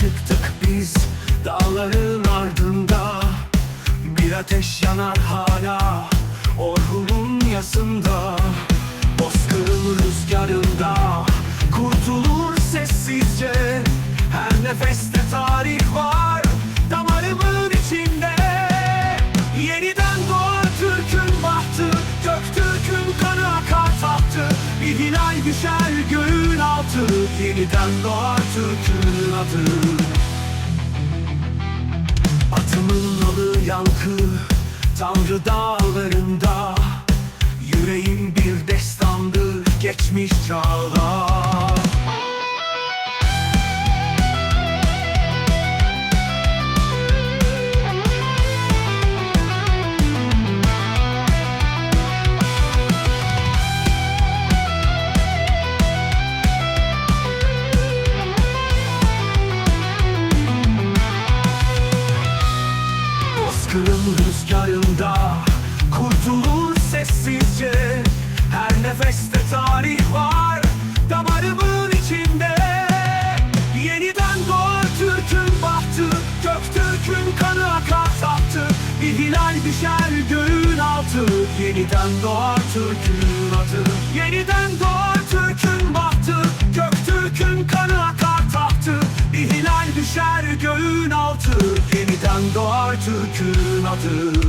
çıktık biz dağların ardında. Bir ateş yanar hala Orhun'un yasında. Bozkırın rüzgarında Kurtulur sessizce. Her nefeste tarih var Damarımın içinde. Yeniden doğar Türk'ün bahtı Göktürk'ün kanı akar tahtı. Bir hilal düşer gün Yeniden doğar Türk'ün adı. Atımın alı yankı Tanrı dağlarında. Yüreğim bir destandır geçmiş çağlar Bozkırın rüzgarında Kurtulur sessizce. Her nefeste tarih var Damarımın içinde. Yeniden doğar Türk'ün bahtı Göktürk'ün kanı akar tahtı. Bir hilal düşer göğün altı. Yeniden doğar Türk'ün adı. Yeniden doğar göğün altı Yeniden doğar Türk'ün adı